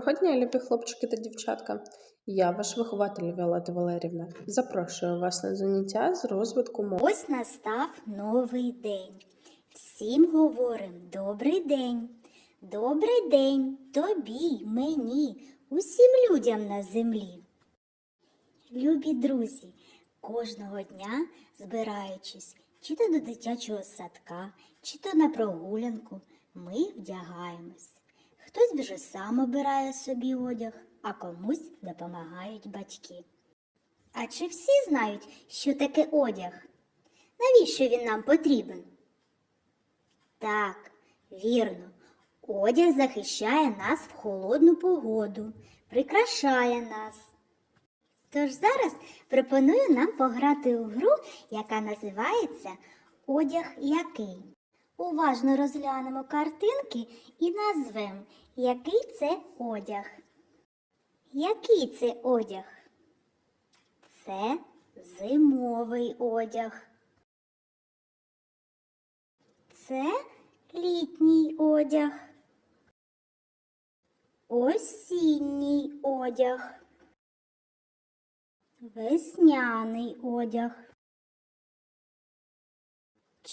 Доброго дня, любі хлопчики та дівчатка. Я ваш вихователь Віолета Валерівна. Запрошую вас на заняття з розвитку мови. Ось настав новий день. Всім говорим добрий день. Добрий день тобі, мені, усім людям на землі. Любі друзі, кожного дня збираючись чи то до дитячого садка, чи то на прогулянку, ми вдягаємось. Хтось вже сам обирає собі одяг, а комусь допомагають батьки. А чи всі знають, що таке одяг? Навіщо він нам потрібен? Так, вірно, одяг захищає нас в холодну погоду, прикрашає нас. Тож зараз пропоную нам пограти у гру, яка називається Одяг який. Уважно розглянемо картинки і назвемо, який це одяг. Який це одяг? Це зимовий одяг. Це літній одяг. Осінній одяг. Весняний одяг.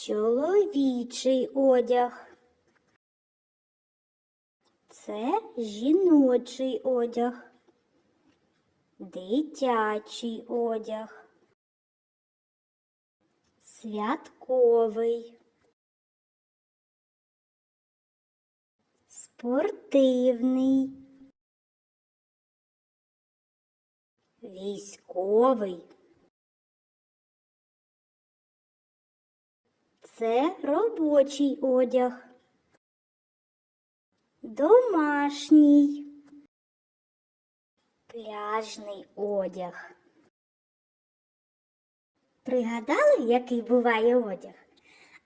Чоловічий одяг. Це жіночий одяг. Дитячий одяг. Святковий. Спортивний. Військовий. Це робочий одяг. Домашній. Пляжний одяг. Пригадали, який буває одяг?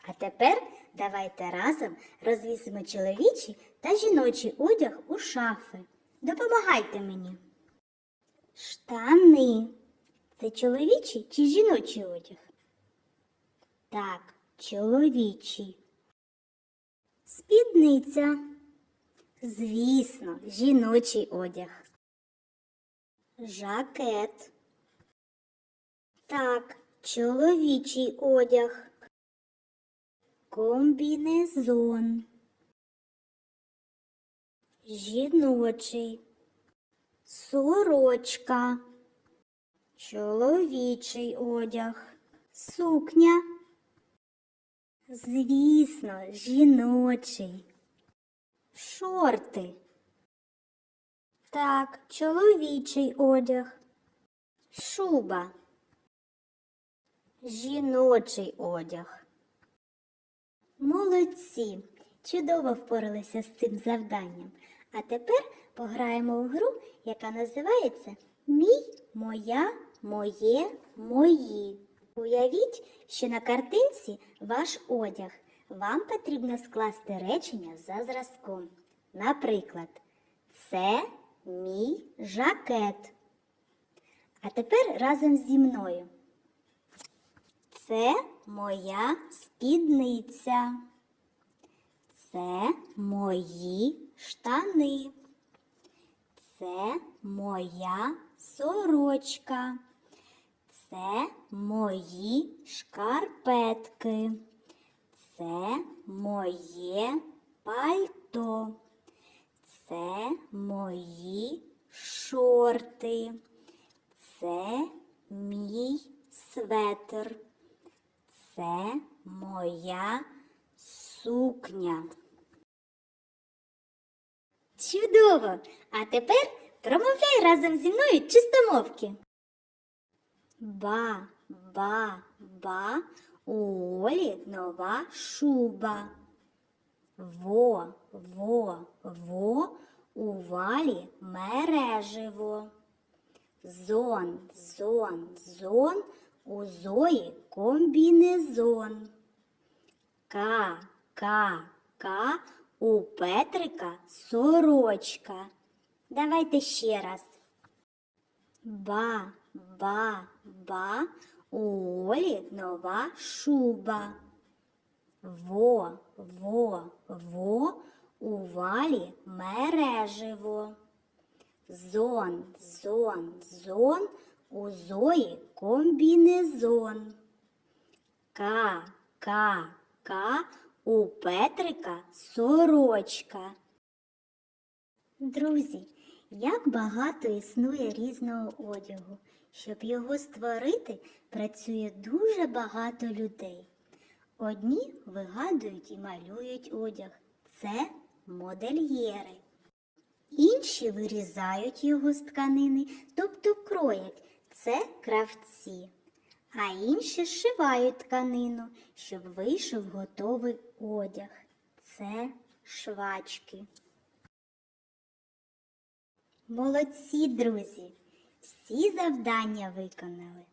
А тепер давайте разом розвісимо чоловічий та жіночий одяг у шафи. Допомагайте мені. Штани. Це чоловічий чи жіночий одяг? Так, чоловічий. Спідниця. Звісно, жіночий одяг. Жакет. Так, чоловічий одяг. Комбінезон. Жіночий. Сорочка. Чоловічий одяг. Сукня. Звісно, жіночий. Шорти. Так, чоловічий одяг. Шуба. Жіночий одяг. Молодці! Чудово впоралися з цим завданням. А тепер пограємо у гру, яка називається Мій, моя, моє, мої. Уявіть, що на картинці ваш одяг. Вам потрібно скласти речення за зразком. Наприклад, це мій жакет. А тепер разом зі мною. Це моя спідниця. Це мої штани. Це моя сорочка. Це мої шкарпетки. Це моє пальто. Це мої шорти. Це мій светр. Це моя сукня. Чудово! А тепер промовляй разом зі мною чистомовки. Ба, ба, ба, у Олі нова шуба. Во, во, во, у валі мереживо. Зон, зон, зон, у Зої комбінезон. Ка, ка, ка, у Петрика сорочка. Давайте ще раз. Ба, ба, ба, у Олі нова шуба. Во, во, во, у валі мереживо. Зон, зон, зон, у Зої комбінезон. Ка, ка, ка, у Петрика сорочка. Друзі, як багато існує різного одягу. Щоб його створити, працює дуже багато людей. Одні вигадують і малюють одяг. Це модельєри. Інші вирізають його з тканини, тобто кроять. Це кравці. А інші зшивають тканину, щоб вийшов готовий одяг. Це швачки. Молодці, друзі! Всі завдання виконали.